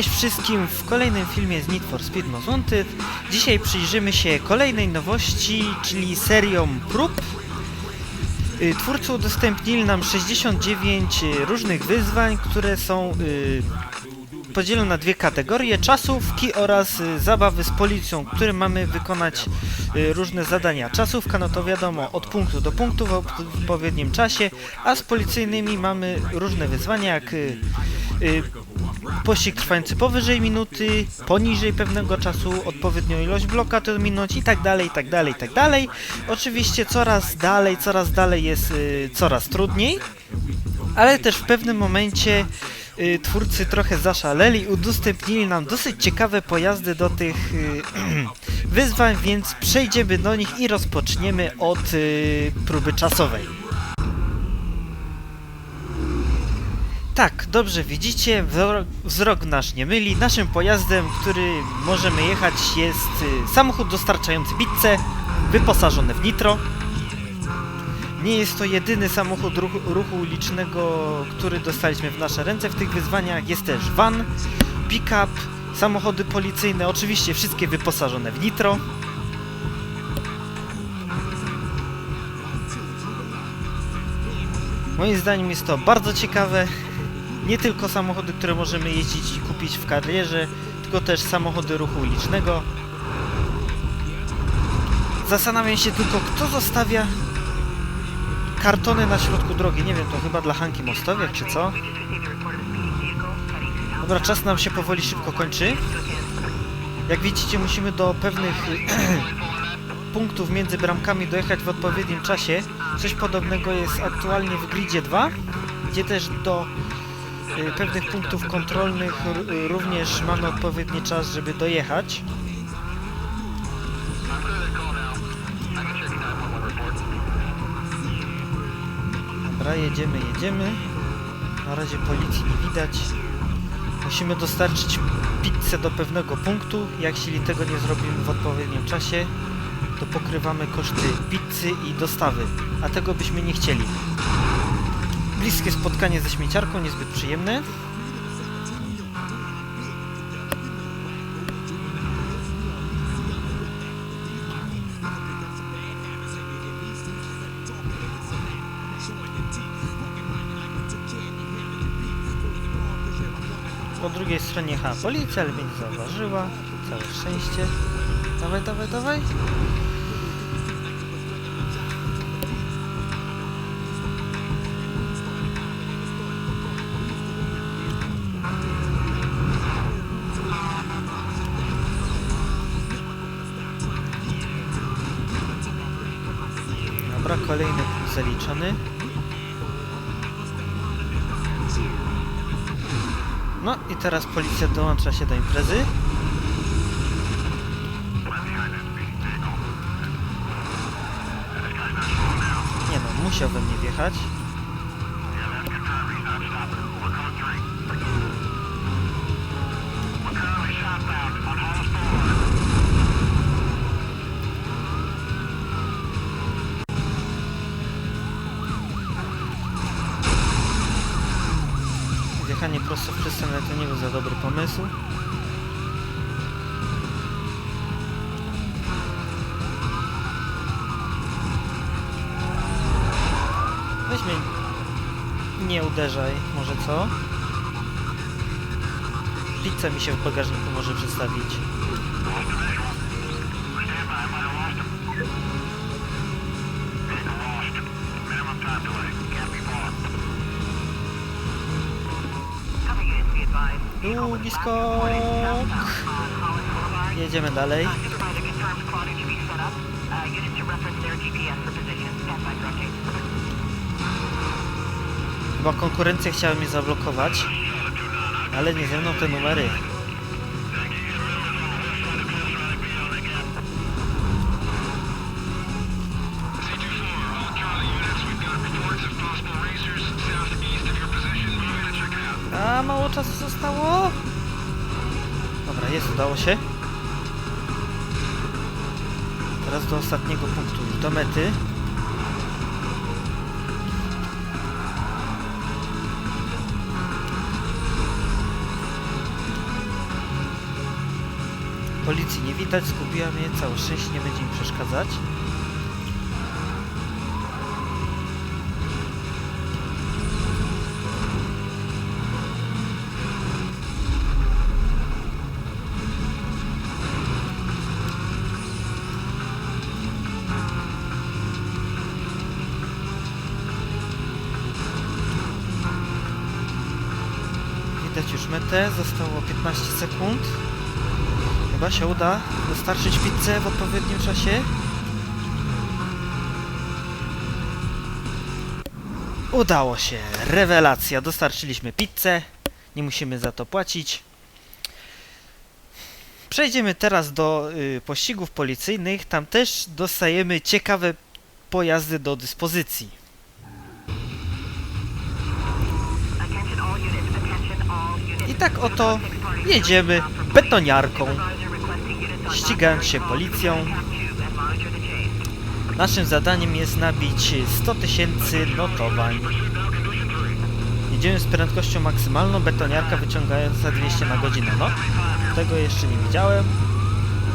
Cześć wszystkim w kolejnym filmie z Need for Speed Most Wanted. Dzisiaj przyjrzymy się kolejnej nowości, czyli seriom prób. Y, Twórcy udostępnili nam 69 różnych wyzwań, które są y, podzielone na dwie kategorie, czasówki oraz y, zabawy z policją, które mamy wykonać różne zadania. Czasówka, no to wiadomo, od punktu do punktu w odpowiednim czasie, a z policyjnymi mamy różne wyzwania, jak pościg trwający powyżej minuty, poniżej pewnego czasu, odpowiednią ilość bloka minąć i tak dalej, i tak dalej, i tak dalej. Oczywiście coraz dalej, coraz dalej jest y, coraz trudniej, ale też w pewnym momencie y, twórcy trochę zaszaleli, udostępnili nam dosyć ciekawe pojazdy do tych y, wyzwań, więc przejdziemy do nich i rozpoczniemy od y, próby czasowej. Tak, dobrze widzicie, wzrok, nasz nie myli. Naszym pojazdem, który możemy jechać jest y, samochód dostarczający pizzę, wyposażony w nitro. Nie jest to jedyny samochód ruchu, ruchu ulicznego, który dostaliśmy w nasze ręce w tych wyzwaniach. Jest też van, pick-up, samochody policyjne, oczywiście wszystkie wyposażone w nitro. Moim zdaniem jest to bardzo ciekawe. Nie tylko samochody, które możemy jeździć i kupić w karierze, tylko też samochody ruchu ulicznego. Zastanawiam się tylko, kto zostawia kartony na środku drogi. Nie wiem, to chyba dla Hanki Mostowiak, czy co? Dobra, czas nam się powoli szybko kończy. Jak widzicie, musimy do pewnych punktów między bramkami dojechać w odpowiednim czasie. Coś podobnego jest aktualnie w Gridzie 2, gdzie też do pewnych punktów kontrolnych y, również mamy odpowiedni czas, żeby dojechać. Dobra, jedziemy, jedziemy. Na razie policji nie widać. Musimy dostarczyć pizzę do pewnego punktu. Jak jeśli tego nie zrobimy w odpowiednim czasie, to pokrywamy koszty pizzy i dostawy, a tego byśmy nie chcieli. Bliskie spotkanie ze śmieciarką, niezbyt przyjemne. Po drugiej stronie jechała policja, ale mnie nie zauważyła. Całe szczęście. Dawaj, dawaj, dawaj. Kolejny punkt zaliczony. No i teraz policja dołącza się do imprezy. Nie no, musiał we mnie wjechać. To nie był za dobry pomysł. Weź. Nie uderzaj, może co? Pizza mi się w bagażniku może przedstawić. Długi skok. Jedziemy dalej. Chyba konkurencja chciała mnie zablokować, ale nie ze mną te numery. Mało czasu zostało. Dobra, jest, udało się. Teraz do ostatniego punktu, do mety. Policji nie widać, zgubiła mnie, całe szczęście nie będzie mi przeszkadzać. Widać już metę, zostało 15 sekund. Chyba się uda dostarczyć pizzę w odpowiednim czasie. Udało się, rewelacja, dostarczyliśmy pizzę, nie musimy za to płacić. Przejdziemy teraz do y, pościgów policyjnych, tam też dostajemy ciekawe pojazdy do dyspozycji. I tak oto jedziemy betoniarką, ścigając się policją. Naszym zadaniem jest nabić 100 tysięcy notowań. Jedziemy z prędkością maksymalną, betoniarka wyciągająca 200 na godzinę. No, tego jeszcze nie widziałem,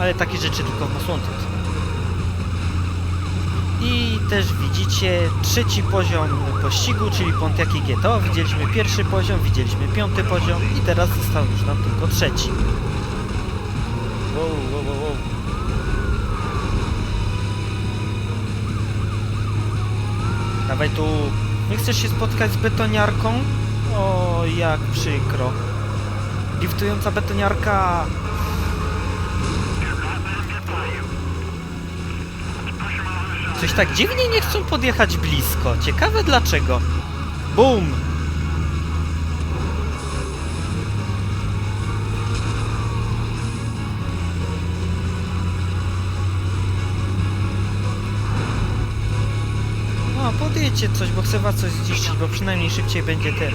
ale takie rzeczy tylko w Most Wanted. I też widzicie trzeci poziom pościgu, czyli Pontiaki GTO. Widzieliśmy pierwszy poziom, widzieliśmy piąty poziom i teraz został już nam tylko trzeci. Wow, wow, wow, wow. Dawaj tu. Nie chcesz się spotkać z betoniarką? O, jak przykro. Liftująca betoniarka. Coś tak dziwnie nie chcą podjechać blisko. Ciekawe dlaczego. Bum! No, podjedźcie coś, bo chcę was coś zniszczyć, bo przynajmniej szybciej będzie ten.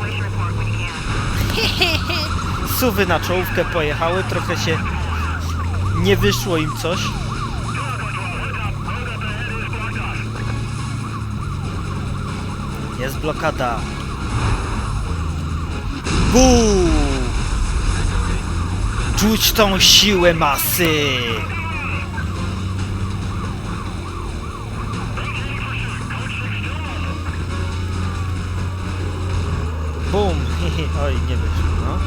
Suwy na czołówkę pojechały, trochę się nie wyszło im coś. Blokada. Buu! Czuć tą siłę masy! Bum! Oj, nie wyszło, no.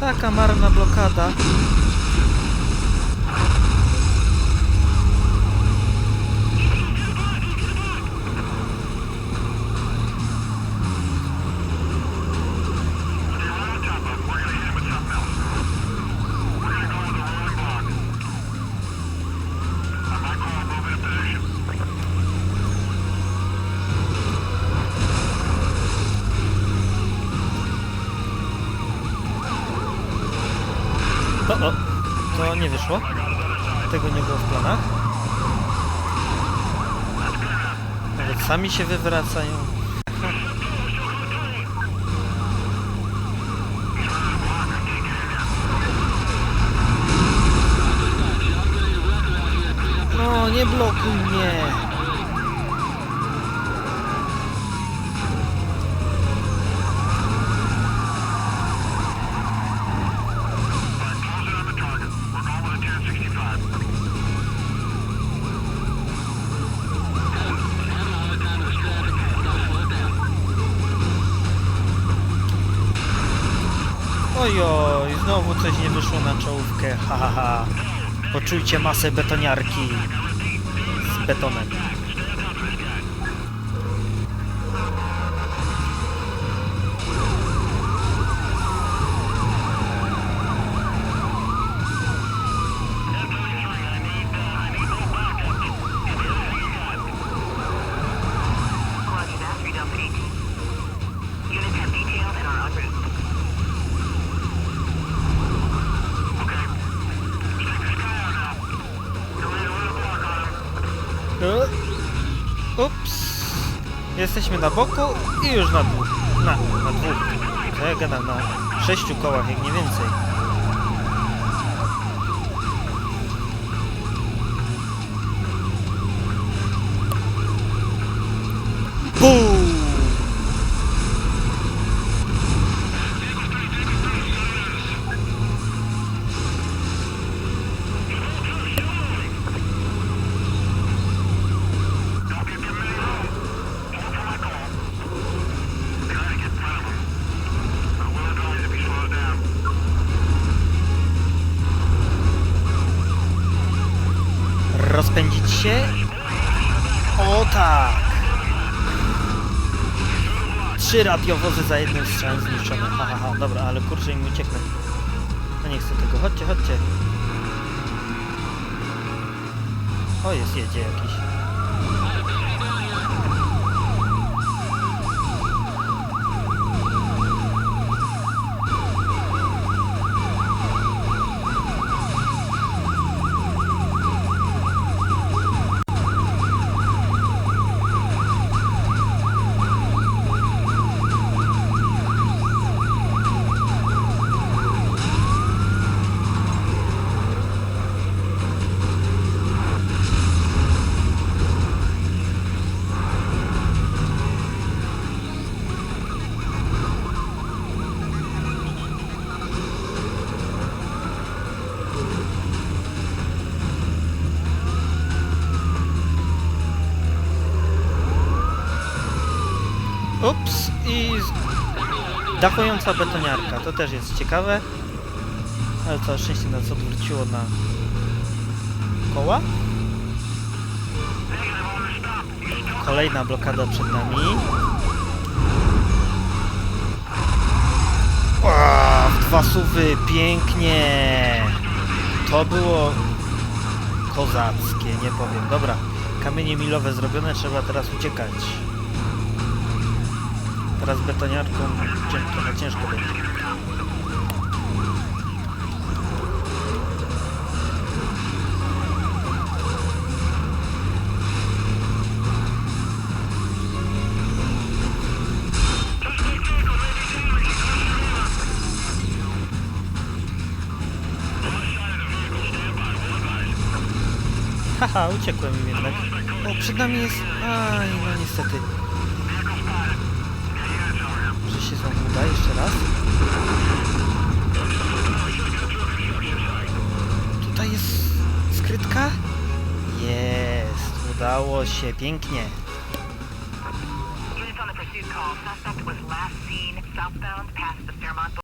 Taka marna blokada. O, o, to nie wyszło. Tego nie było w planach. Nawet sami się wywracają. No, nie blokuj mnie. Coś nie wyszło na czołówkę, ha ha ha. Poczujcie masę betoniarki z betonem. Ups. Jesteśmy na boku i już na dwóch. Na, na dwóch. Co ja gadam? Na sześciu kołach, jak nie więcej. Się. O tak! Trzy radiowozy za jednym strzałem zniszczone. Ha, ha, ha. Dobra, ale kurczę im ucieknę. No nie chcę tego. Chodźcie, chodźcie. O, jest, jedzie jakiś. Ups, i z- dachująca betoniarka, to też jest ciekawe. Ale całe szczęście nas odwróciło na koła. Kolejna blokada przed nami. O, w dwa suwy, pięknie! To było kozackie, nie powiem. Dobra, kamienie milowe zrobione, trzeba teraz uciekać. Teraz betoniarką trochę ciężko będzie. Haha, uciekłem im jednak. O, przed nami jest... Aj, no niestety się są tutaj jeszcze raz. Tutaj jest skrytka? Jest, udało się, pięknie.